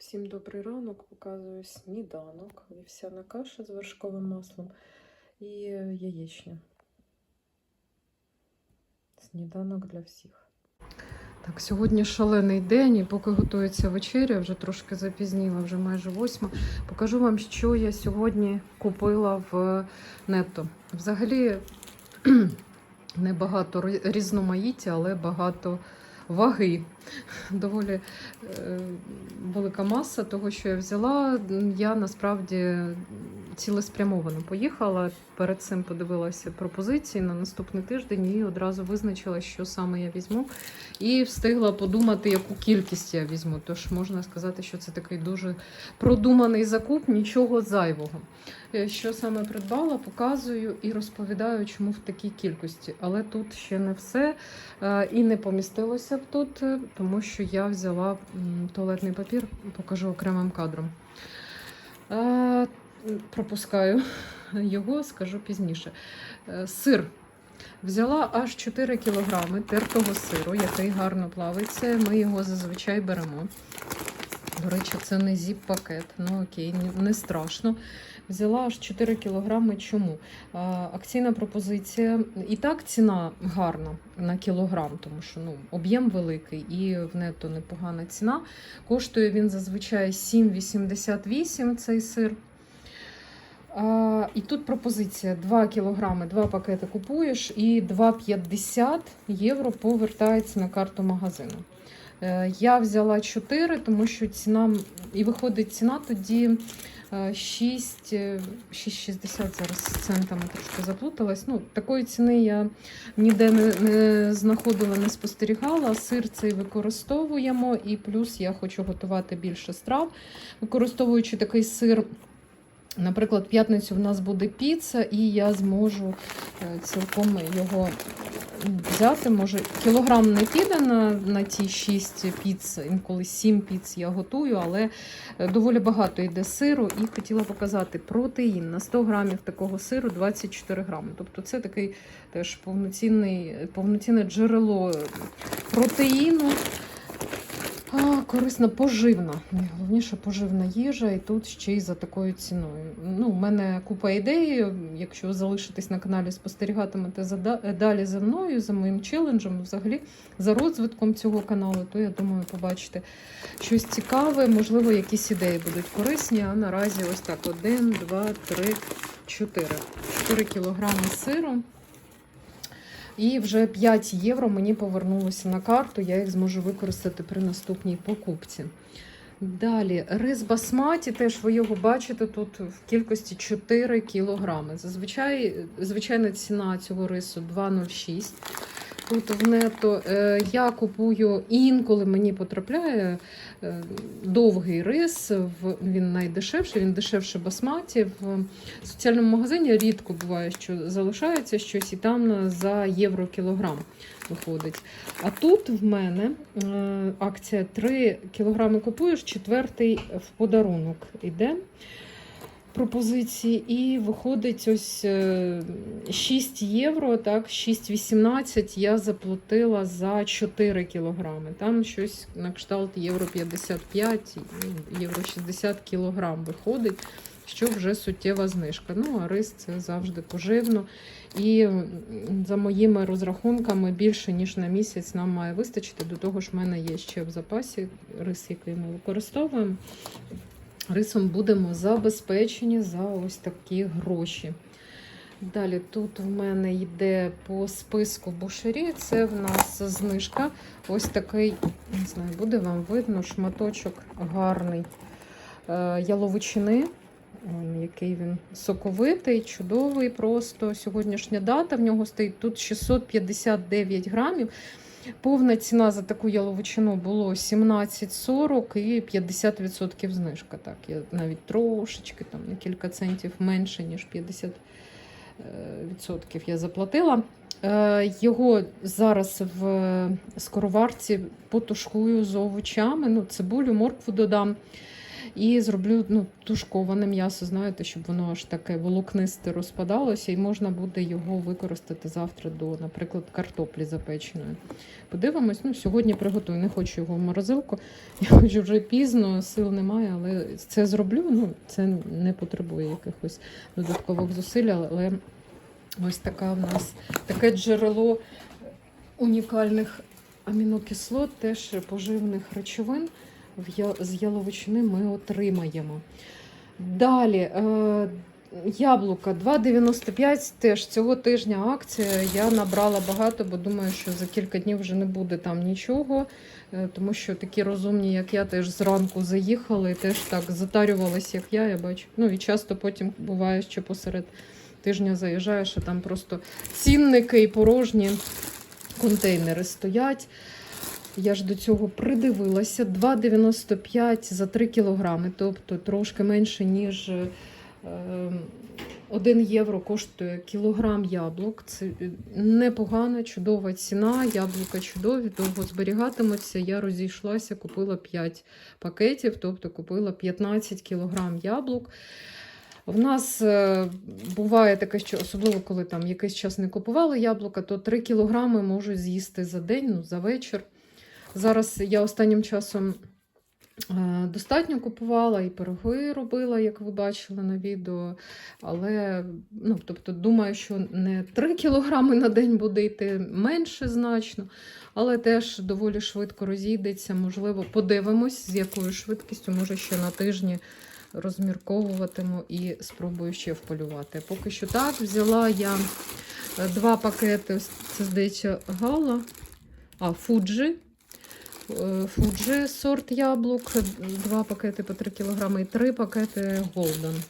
Всім добрий ранок. Показую сніданок. Вівсяна каша з вершковим маслом і яєчня. Сніданок для всіх. Так, сьогодні шалений день, і поки готується вечеря, вже трошки запізніла, вже майже восьма. Покажу вам, що я сьогодні купила в нетто. Взагалі небагато різноманіття, але багато ваги. Доволі е, велика маса того, що я взяла. Я насправді цілеспрямовано поїхала. Перед цим подивилася пропозиції на наступний тиждень і одразу визначила, що саме я візьму. І встигла подумати, яку кількість я візьму. Тож можна сказати, що це такий дуже продуманий закуп, нічого зайвого. Що саме придбала, показую і розповідаю, чому в такій кількості. Але тут ще не все е, і не помістилося б тут, е, тому що я взяла туалетний папір, покажу окремим кадром. Е, Пропускаю його, скажу пізніше. Сир. Взяла аж 4 кілограми тертого сиру, який гарно плавиться. Ми його зазвичай беремо. До речі, це не зіп-пакет. Ну окей, не, страшно. Взяла аж 4 кілограми. Чому? Акційна пропозиція. І так ціна гарна на кілограм, тому що ну, об'єм великий і в нетто непогана ціна. Коштує він зазвичай 7,88 цей сир. А, і тут пропозиція: 2 кілограми, 2 пакети купуєш, і 2,50 євро повертається на карту магазину. Е, Я взяла 4, тому що ціна і виходить ціна тоді е, 6, е, 6,60 зараз центами трошки заплуталась. Ну, такої ціни я ніде не, не знаходила, не спостерігала. Сир цей використовуємо, і плюс я хочу готувати більше страв. Використовуючи такий сир. Наприклад, в п'ятницю в нас буде піца, і я зможу е, цілком його взяти. Може, кілограм не піде на, на ті 6 піц, інколи 7 піц я готую, але е, доволі багато йде сиру. І хотіла показати протеїн на 100 грамів такого сиру 24 грами. Тобто це такий теж повноцінний, повноцінне джерело протеїну. Корисна поживна. Найголовніше поживна їжа, і тут ще й за такою ціною. Ну, у мене купа ідей. Якщо залишитесь на каналі, спостерігатимете далі за мною, за моїм челенджем, взагалі за розвитком цього каналу, то я думаю, побачите щось цікаве, можливо, якісь ідеї будуть корисні. А наразі ось так: один, два, три, чотири. 4 кілограми сиру. І вже 5 євро мені повернулося на карту, я їх зможу використати при наступній покупці. Далі, рис басматі, теж ви його бачите тут в кількості 4 кілограми. Зазвичай звичайна ціна цього рису 2,06. Тут в нето е, я купую інколи мені потрапляє е, довгий рис, він найдешевший, він дешевше басматі. В соціальному магазині рідко буває, що залишається щось, і там за євро кілограм виходить. А тут в мене е, акція 3 кілограми купуєш, четвертий в подарунок іде. Пропозиції, і виходить ось е, 6 євро, так, 6,18 я заплатила за 4 кілограми. Там щось на кшталт євро 55, ну, євро 60 кілограм виходить, що вже суттєва знижка. Ну, а рис це завжди поживно. І за моїми розрахунками більше ніж на місяць нам має вистачити. До того ж, в мене є ще в запасі рис, який ми використовуємо. Рисом будемо забезпечені за ось такі гроші. Далі тут в мене йде по списку бушері. Це в нас знижка. Ось такий, не знаю, буде вам видно, шматочок гарний е, яловичини. Он, який він соковитий, чудовий. Просто сьогоднішня дата в нього стоїть тут 659 грамів. Повна ціна за таку яловичину було 17,40 і 50% знижка. Так, я навіть трошечки там на кілька центів менше, ніж 50% я заплатила. Е, Його зараз в скороварці потушкую з овочами. Ну, цибулю, моркву додам. І зроблю ну, тушковане м'ясо, знаєте, щоб воно аж таке волокнисте розпадалося, і можна буде його використати завтра до, наприклад, картоплі запеченої. Подивимось, ну, сьогодні приготую, не хочу його в морозилку. Я хочу вже пізно, сил немає, але це зроблю. Ну, це не потребує якихось додаткових зусиль, але ось така в нас таке джерело унікальних амінокислот, теж поживних речовин з яловичини ми отримаємо. Далі. Е, Яблука 2,95 теж цього тижня акція. Я набрала багато, бо думаю, що за кілька днів вже не буде там нічого. Е, Тому що такі розумні, як я, теж зранку заїхали, теж так затарювались, як я, я бачу. Ну і часто потім буває, що посеред тижня заїжджаєш, а там просто цінники і порожні контейнери стоять. Я ж до цього придивилася. 2,95 за 3 кілограми, тобто трошки менше, ніж е, 1 євро коштує кілограм яблук. Це е, непогана, чудова ціна. Яблука чудові, довго зберігатимуться. Я розійшлася, купила 5 пакетів, тобто купила 15 кілограм яблук. В нас е, буває таке, що особливо коли там якийсь час не купували яблука, то 3 кілограми можуть з'їсти за день, ну, за вечір. Зараз я останнім часом е, достатньо купувала і пироги робила, як ви бачили на відео. Але ну, тобто, думаю, що не 3 кілограми на день буде йти менше значно, але теж доволі швидко розійдеться. Можливо, подивимось, з якою швидкістю, може ще на тижні розмірковуватиму і спробую ще вполювати. Поки що так, взяла я е, два пакети, це здається, гала, а фуджі. Е, Фуджі сорт яблук, два пакети по 3 кг і три пакети Голден.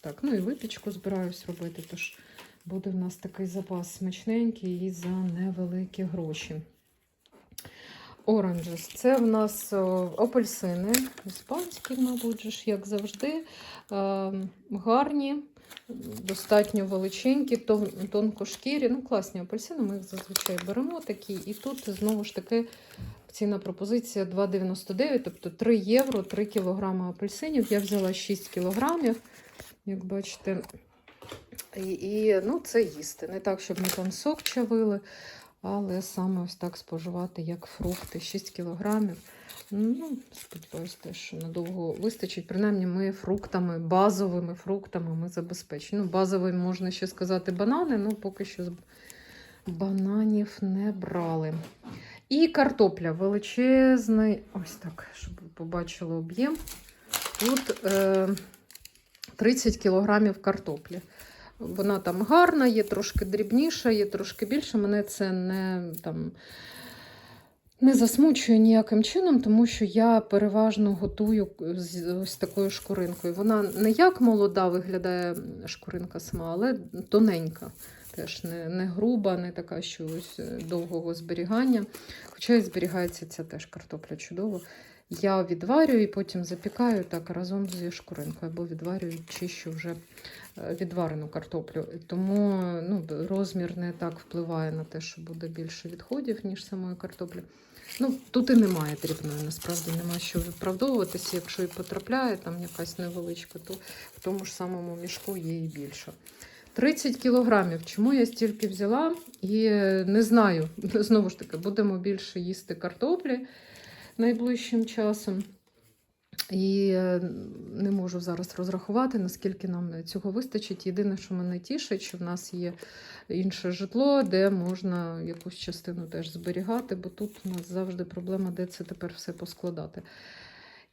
Так, ну і випічку збираюсь робити, тож буде в нас такий запас смачненький і за невеликі гроші. Оранжес. Це в нас о, апельсини, іспанські, мабуть, ж, як завжди. Е, гарні, достатньо величенькі, тон- тонкошкірі. Ну, класні апельсини, ми їх зазвичай беремо такі. І тут знову ж таки ціна пропозиція 2,99, тобто 3 євро, 3 кілограми апельсинів. Я взяла 6 кілограмів, як бачите. І, і ну, це їсти. Не так, щоб ми там сок чавили, але саме ось так споживати, як фрукти, 6 кілограмів. Ну, сподіваюся, що надовго вистачить. Принаймні, ми фруктами, базовими фруктами ми забезпечені. Ну, базовим можна ще сказати банани, ну поки що бананів не брали. І картопля величезний. Ось так, щоб ви побачили об'єм. Тут е, 30 кілограмів картоплі. Вона там гарна, є трошки дрібніша, є трошки більше. Мене це не там. Не засмучує ніяким чином, тому що я переважно готую з ось такою шкуринкою. Вона не як молода виглядає шкуринка сама, але тоненька. Теж не, не груба, не така, що ось е, довгого зберігання. Хоча і зберігається ця теж картопля чудово. Я відварюю і потім запікаю так разом зі шкуринкою, або відварюю чищу вже е, відварену картоплю. Тому ну, розмір не так впливає на те, що буде більше відходів, ніж самої картоплі. Ну, тут і немає дрібної, насправді нема що виправдовуватися. Якщо і потрапляє там якась невеличка, то в тому ж самому мішку є і більше. 30 кілограмів. Чому я стільки взяла? І не знаю. Знову ж таки, будемо більше їсти картоплі найближчим часом. І е, не можу зараз розрахувати, наскільки нам цього вистачить. Єдине, що мене тішить, що в нас є інше житло, де можна якусь частину теж зберігати, бо тут у нас завжди проблема, де це тепер все поскладати.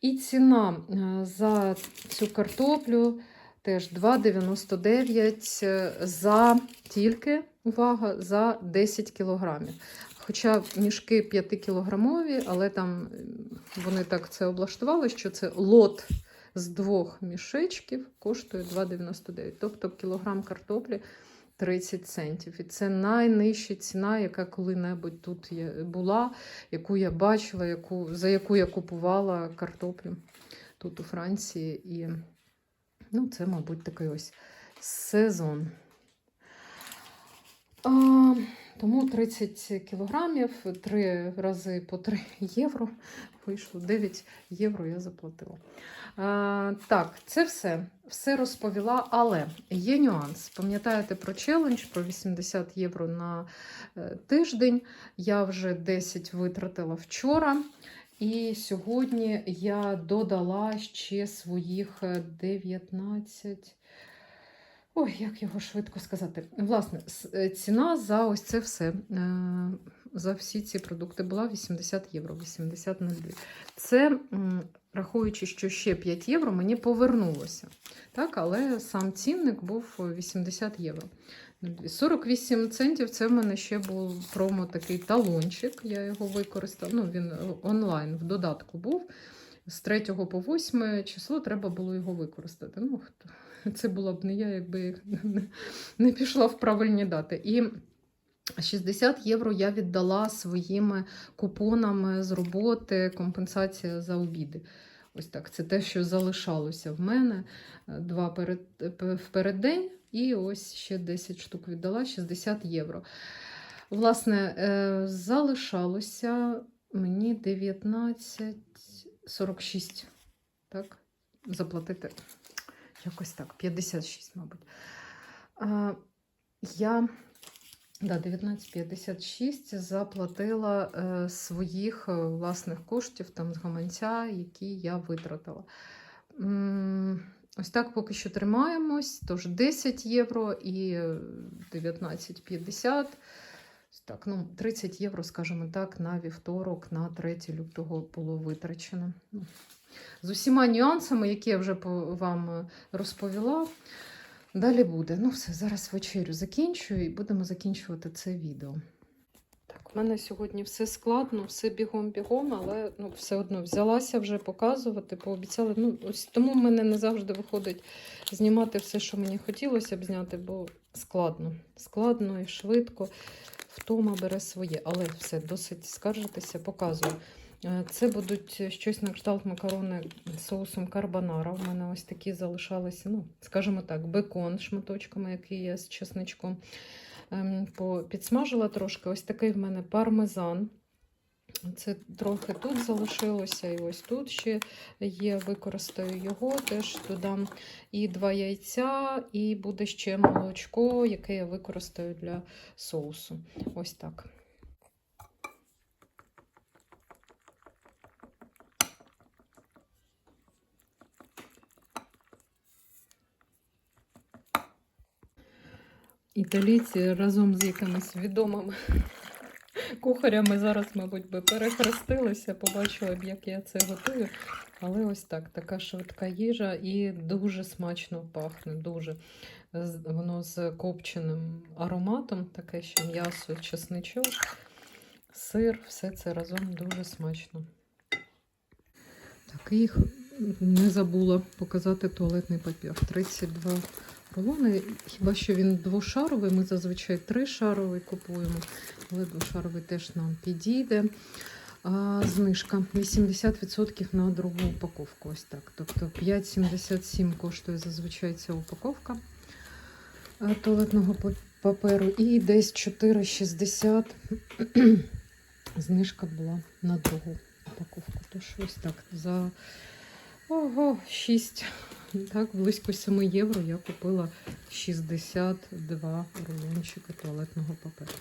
І ціна е, за цю картоплю теж 2,99 е, за тільки, увага, за 10 кілограмів. Хоча мішки 5-кілограмові, але там вони так це облаштували, що це лот з двох мішечків коштує 2,99. Тобто кілограм картоплі 30 центів. І це найнижча ціна, яка коли-небудь тут була, яку я бачила, яку, за яку я купувала картоплю тут у Франції. І ну, це, мабуть, такий ось сезон. А, Тому 30 кілограмів, 3 рази по 3 євро. Вийшло 9 євро я заплатила. А, так, це все. Все розповіла, але є нюанс. Пам'ятаєте про челендж, про 80 євро на е, тиждень. Я вже 10 витратила вчора. І сьогодні я додала ще своїх е, 19. Ой, як його швидко сказати. Власне, е, ціна за ось це все, е, за всі ці продукти була 80 євро, 80 на 2. Це, рахуючи, що ще 5 євро, мені повернулося. Так, але сам цінник був 80 євро. на дві. 48 центів це в мене ще був промо такий талончик. Я його використала. Ну, він онлайн в додатку був. З 3 по 8 число треба було його використати. Ну, хто- це була б не я, якби не- пішла в правильні дати. І 60 євро я віддала своїми купонами з роботи, компенсація за обіди. Ось так. Це те, що залишалося в мене. Е, Два перед, в переддень, і ось ще 10 штук віддала, 60 євро. Власне, е, залишалося мені 19,46. Так, заплатити якось так, 56, мабуть. Я да, 19,56 заплатила е, своїх е, власних коштів там з гаманця, які я витратила. Ось так поки що тримаємось. Тож 10 євро і е, 19,50. Так, ну, 30 євро, скажімо так, на вівторок, на 3 лютого було витрачено. З усіма нюансами, які я вже вам е, розповіла. Далі буде. Ну, все, зараз вечерю закінчую і будемо закінчувати це відео. У мене сьогодні все складно, все бігом-бігом, але ну, все одно взялася вже показувати, пообіцяла. Ну, ось тому в мене не завжди виходить знімати все, що мені хотілося б зняти, бо складно. Складно і швидко. Втома бере своє, але все, досить скаржитися, показую. Е, Це будуть щось на кшталт макарони з соусом карбонара. У мене ось такі залишалися, ну, скажімо так, бекон шматочками, який є з чесничком. Ем, Підсмажила трошки. Ось такий в мене пармезан. Це трохи тут залишилося, і ось тут ще є. Використаю його, теж додам і два яйця, і буде ще молочко, яке я використаю для соусу. Ось так. Італійці разом з якимись відомими кухарями зараз, мабуть, би перехрестилися, побачили б, як я це готую. Але ось так, така швидка їжа і дуже смачно пахне. Дуже. Воно з копченим ароматом, таке ще м'ясо, чесничок, сир, все це разом дуже смачно. Так, і не забула показати туалетний папір. 32 рулони. Хіба що він двошаровий, ми зазвичай тришаровий купуємо, але двошаровий теж нам підійде. А, знижка 80% на другу упаковку. Ось так. Тобто 5,77 коштує зазвичай ця упаковка туалетного паперу. І десь 4,60 знижка була на другу упаковку. Тож ось так за ого, 6, так, близько 7 євро я купила 62 рулончики туалетного паперу.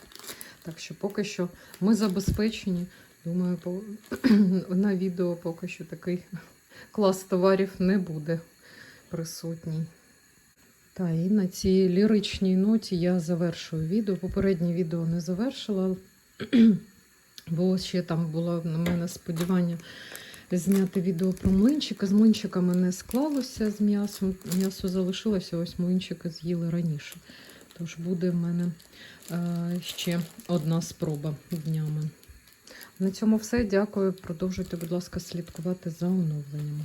Так що поки що ми забезпечені. Думаю, по... на відео поки що такий клас товарів не буде присутній. Та і на цій ліричній ноті я завершую відео. Попереднє відео не завершила, бо ще там було на мене сподівання зняти відео про млинчики. З млинчиками не склалося з м'ясом. М'ясо залишилося, ось млинчики з'їли раніше. Тож буде в мене е, ще одна спроба днями. На цьому все. Дякую. Продовжуйте, будь ласка, слідкувати за оновленнями.